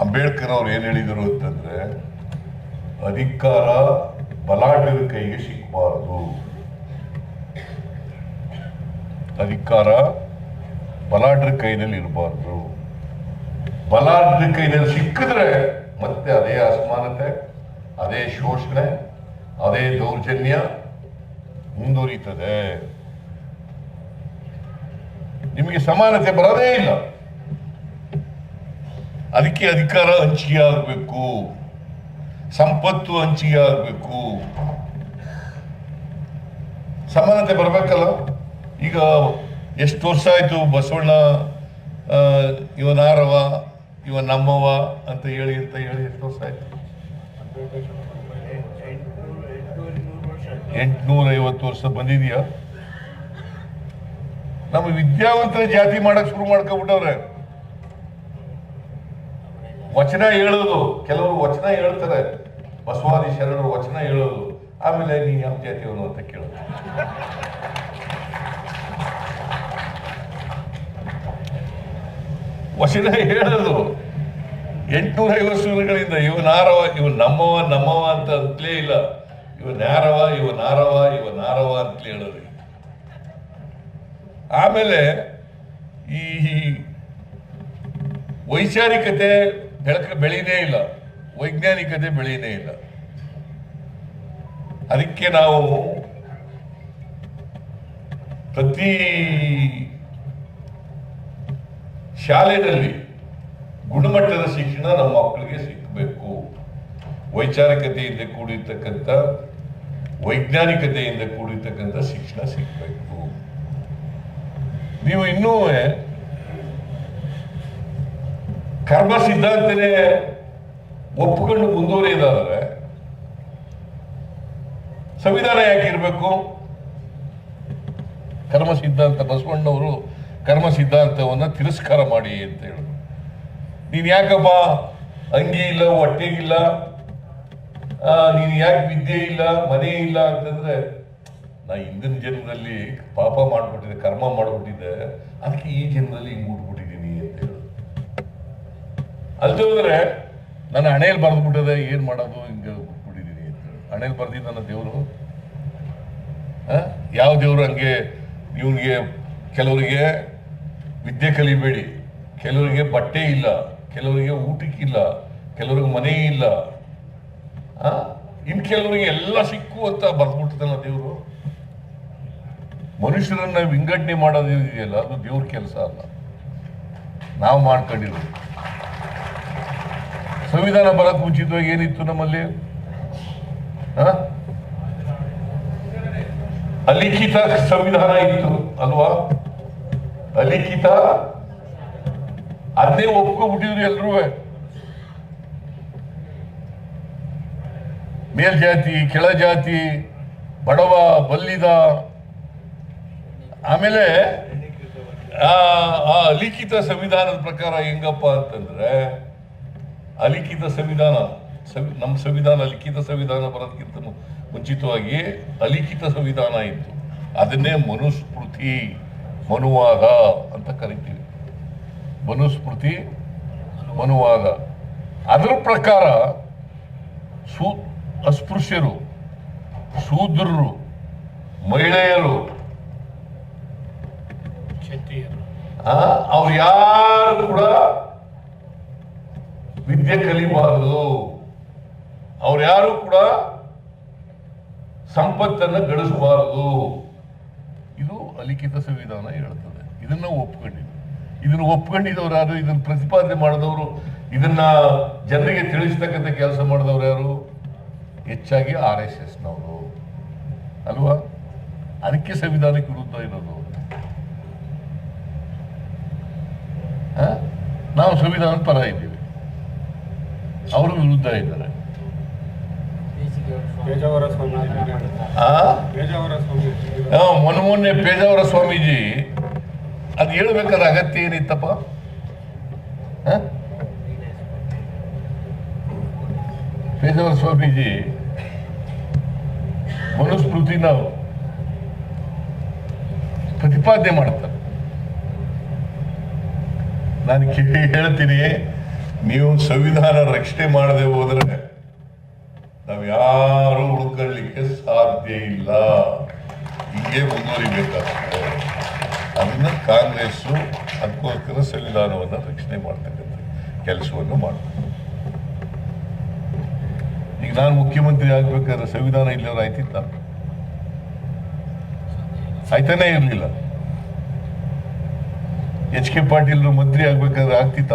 ಅಂಬೇಡ್ಕರ್ ಅವ್ರು ಏನು ಹೇಳಿದರು ಅಂತಂದರೆ, ಅಧಿಕಾರ ಬಲಾಢ್ಯರ ಕೈಗೆ ಸಿಕ್ಕಬಾರದು ಅಧಿಕಾರ ಬಲಾಢ್ಯರ ಕೈನಲ್ಲಿ ಇರಬಾರ್ದು. ಬಲಾಢ್ಯರ ಕೈನಲ್ಲಿ ಸಿಕ್ಕಿದ್ರೆ ಮತ್ತೆ ಅದೇ ಅಸಮಾನತೆ, ಅದೇ ಶೋಷಣೆ, ಅದೇ ದೌರ್ಜನ್ಯ ಮುಂದುವರಿತದೆ. ನಿಮಗೆ ಸಮಾನತೆ ಬರೋದೇ ಇಲ್ಲ. ಅದಕ್ಕೆ ಅಧಿಕಾರ ಹಂಚಿಕೆ ಆಗಬೇಕು ಸಂಪತ್ತು ಹಂಚಿಕೆ ಆಗಬೇಕು ಸಮಾನತೆ ಬರಬೇಕಲ್ಲ? ಈಗ ಎಷ್ಟು ವರ್ಷ ಆಯಿತು ಬಸವಣ್ಣ ಇವ ನಾರವ ಇವ ನಮ್ಮವ ಅಂತ ಹೇಳಿ ಅಂತ ಹೇಳಿ ಎಷ್ಟು ವರ್ಷ ಆಯಿತು? ಎಂಟುನೂರ ಐವತ್ತು ವರ್ಷ ಬಂದಿದೆಯಾ? ನಮ್ಮ ವಿದ್ಯಾವಂತರ ಜಾತಿ ಮಾಡಕ್ಕೆ ಶುರು ಮಾಡ್ಕೊಬಿಟ್ಟವ್ರೆ ವಚನ ಹೇಳೋದು. ಕೆಲವರು ವಚನ ಹೇಳ್ತಾರೆ. ಬಸವಾದಿ ಶರಣರು ವಚನ ಹೇಳೋದು. ಆಮೇಲೆ ನೀ ಯಾವ ಜಾತಿಯವನು ಅಂತ ಕೇಳೋದು. ವಚನ ಹೇಳೋದು. ಎಂಟುನೂರ ಐವತ್ತು ಸೂರ್ಯಗಳಿಂದ ಇವ ನಾರವ, ಇವ ನಮ್ಮವ ನಮ್ಮವ ಅಂತ ಅಂತಲೇ ಇಲ್ಲ. ಇವ ನಾರವ ಇವ ನಾರವ ಇವ ನಾರವ ಅಂತಲೇ ಹೇಳೋದು. ಆಮೇಲೆ ಈ ವೈಚಾರಿಕತೆ ಬೆಳಕ ಬೆಳೀನೇ ಇಲ್ಲ, ವೈಜ್ಞಾನಿಕತೆ ಬೆಳೀನೇ ಇಲ್ಲ. ಅದಕ್ಕೆ ನಾವು ಪ್ರತಿ ಶಾಲೆಯಲ್ಲಿ ಗುಣಮಟ್ಟದ ಶಿಕ್ಷಣ ನಮ್ಮ ಮಕ್ಕಳಿಗೆ ಸಿಕ್ಕಬೇಕು ವೈಚಾರಿಕತೆಯಿಂದ ಕೂಡಿರ್ತಕ್ಕಂಥ, ವೈಜ್ಞಾನಿಕತೆಯಿಂದ ಕೂಡಿರ್ತಕ್ಕಂಥ ಶಿಕ್ಷಣ ಸಿಕ್ಕಬೇಕು ನೀವು ಇನ್ನೂ ಕರ್ಮ ಸಿದ್ಧಾಂತನೇ ಒಪ್ಪಿಕೊಂಡು ಮುಂದುವರಿಯೋದಾದ್ರೆ ಸಂವಿಧಾನ ಯಾಕೆ ಇರಬೇಕು? ಕರ್ಮ ಸಿದ್ಧಾಂತ ಬಸವಣ್ಣವರು ಕರ್ಮ ಸಿದ್ಧಾಂತವನ್ನ ತಿರಸ್ಕಾರ ಮಾಡಿ ಅಂತ ಹೇಳಿದ್ರು ನೀನು ಯಾಕಪ್ಪ ಅಂಗಿ ಇಲ್ಲ ಹೊಟ್ಟೆಗಿಲ್ಲ ನೀನ್ ಯಾಕೆ ವಿದ್ಯೆ ಇಲ್ಲ, ಮನೆ ಇಲ್ಲ ಅಂತಂದ್ರೆ ನಾ ಹಿಂದಿನ ಜನ್ಮದಲ್ಲಿ ಪಾಪ ಮಾಡ್ಬಿಟ್ಟಿದೆ ಕರ್ಮ ಮಾಡ್ಬಿಟ್ಟಿದ್ದೆ, ಅದಕ್ಕೆ ಈ ಜನ್ಮದಲ್ಲಿ ಹಿಂಗೆ ಹುಟ್ಬಿಟ್ಟಿದ್ದೀನಿ ಅಂತ ಹೋದರೆ ನನ್ನ ಹಣೆಯಲ್ಲಿ ಬರೆದ್ಬಿಟ್ಟದೆ ಏನ್ ಮಾಡೋದು, ಹಿಂಗೆ ಹುಟ್ಬಿಟ್ಟಿದ್ದೀನಿ ಅಂತ ಹಣೆಯಲ್ಲಿ ಬರ್ದಿದ್ದ ನನ್ನ ದೇವರು. ಯಾವ ದೇವರು ಹಂಗೆ ಇವನಿಗೆ ಕೆಲವರಿಗೆ ವಿದ್ಯೆ ಕಲಿಬೇಡಿ. ಕೆಲವರಿಗೆ ಬಟ್ಟೆ ಇಲ್ಲ, ಕೆಲವರಿಗೆ ಊಟಕ್ಕಿಲ್ಲ ಕೆಲವರಿಗೆ ಮನೆ ಇಲ್ಲ. ಆ? ಇನ್ ಕೆಲವರಿಗೆ ಎಲ್ಲ ಸಿಕ್ಕು ಅಂತ ಬರ್ದ್ಬಿಟ್ಟದಲ್ಲ ದೇವರು. ಮನುಷ್ಯರನ್ನ ವಿಂಗಡಣೆ ಮಾಡೋದು ಇದೆಯಲ್ಲ ಅದು ದೇವ್ರ ಕೆಲಸ ಅಲ್ಲ. ನಾವು ಮಾಡ್ಕೊಂಡಿರೋದು. ಸಂವಿಧಾನ ಬರಕ್ಕೆ ಮುಂಚಿತವಾಗಿ ಏನಿತ್ತು ನಮ್ಮಲ್ಲಿ? ಅಲಿಖಿತ ಸಂವಿಧಾನ ಇತ್ತು, ಅಲ್ವಾ? ಅಲಿಖಿತ? ಅದನ್ನೇ ಒಪ್ಕೊಂಡ್ಬಿಟ್ಟಿದ್ರು ಎಲ್ರೂ. ಮೇಲ್ಜಾತಿ, ಕೆಳಜಾತಿ, ಬಡವ, ಬಲ್ಲಿದ. ಆಮೇಲೆ ಆ ಅಲಿಖಿತ ಸಂವಿಧಾನದ ಪ್ರಕಾರ ಹೆಂಗಪ್ಪ ಅಂತಂದ್ರೆ ಅಲಿಖಿತ ಸಂವಿಧಾನ ಸಂವಿ- ನಮ್ಮ ಸಂವಿಧಾನ ಲಿಖಿತ ಸಂವಿಧಾನ ಬರೋದಕ್ಕಿಂತ ಮುಂಚಿತವಾಗಿಯೇ ಮುಂಚಿತವಾಗಿ ಅಲಿಖಿತ ಸಂವಿಧಾನ ಇತ್ತು. ಅದನ್ನೇ ಮನುಸ್ಮೃತಿ ಮನುವಾಗ ಅಂತ ಕರಿತೀವಿ. ಮನುಸ್ಮೃತಿ ಮನುವಾಗ. ಅದರ ಪ್ರಕಾರ ಸೂ ಅಸ್ಪೃಶ್ಯರು ಶೂದ್ರರು ಮಹಿಳೆಯರು ಕ್ಷತ್ರಿಯರು. ಅವ್ರು ಯಾರು ಕೂಡ ವಿದ್ಯೆ ಕಲಿಬಾರದು. ಅವ್ರು ಯಾರು ಕೂಡ ಸಂಪತ್ತನ್ನ ಗಳಿಸಬಾರದು. ಇದು ಅಲಿಖಿತ ಸಂವಿಧಾನ ಹೇಳ್ತದೆ. ಇದನ್ನ ಒಪ್ಕೊಂಡಿದ್ದು. ಇದನ್ನ ಒಪ್ಕೊಂಡಿದ್ದವ್ರು ಯಾರು? ಇದನ್ನ ಪ್ರತಿಪಾದನೆ ಮಾಡಿದವರು, ಇದನ್ನ ಜನರಿಗೆ ತಿಳಿಸ್ತಕ್ಕಂಥ ಕೆಲಸ ಮಾಡಿದವ್ರು ಯಾರು? ಹೆಚ್ಚಾಗಿ ಆರ್ ಎಸ್ ಎಸ್ನವರು. ಅಲ್ವಾ? ಅದಕ್ಕೆ ಸಂವಿಧಾನಕ್ಕೆ ವಿರುದ್ಧ ಇರೋದು? ನಾವು ಸಂವಿಧಾನ ಪರ ಇದ್ದೀವಿ. ಅವರು ವಿರುದ್ಧ ಇದ್ದಾರೆ. ಮೊನ್ನೆ ಮೊನ್ನೆ ಪೇಜಾವರ ಸ್ವಾಮೀಜಿ. ಅದು ಹೇಳಬೇಕಾದ ಅಗತ್ಯ ಏನಿತ್ತಪ್ಪ? ಆ? ಪೇಜಾವರ ಸ್ವಾಮೀಜಿ ಮನುಸ್ಮೃತಿನ ಪ್ರತಿಪಾದನೆ ಮಾಡ್ತಾರೆ. ನಾನು ಕೇಳಿ ಹೇಳ್ತೀನಿ. ನೀವು ಸಂವಿಧಾನ ರಕ್ಷಣೆ ಮಾಡದೆ ಹೋದ್ರೆ ನಾವು ಯಾರು ಉಳ್ಕೊಳ್ಳಿಕ್ಕೆ ಸಾಧ್ಯ ಇಲ್ಲ. ಹಿಂಗೆ ಮುಂದುವರಿಬೇಕಾಗ್ತದೆ. ಅದನ್ನ ಕಾಂಗ್ರೆಸ್ಸು ಅದಕ್ಕೋಸ್ಕರ ಸಂವಿಧಾನವನ್ನು ರಕ್ಷಣೆ ಮಾಡ್ತಕ್ಕಂಥ ಕೆಲಸವನ್ನು ಮಾಡ್ತಾರೆ. ಈಗ ನಾನು ಮುಖ್ಯಮಂತ್ರಿ ಆಗ್ಬೇಕಾದ್ರೆ ಸಂವಿಧಾನ ಇಲ್ಲವರು ಆಯ್ತಿತ್ತ? ಆಯ್ತಾನೆ ಇರಲಿಲ್ಲ. ಎಚ್ ಕೆ ಪಾಟೀಲ್ರು ಮಂತ್ರಿ ಆಗ್ಬೇಕಾದ್ರೆ ಆಗ್ತಿತ್ತ?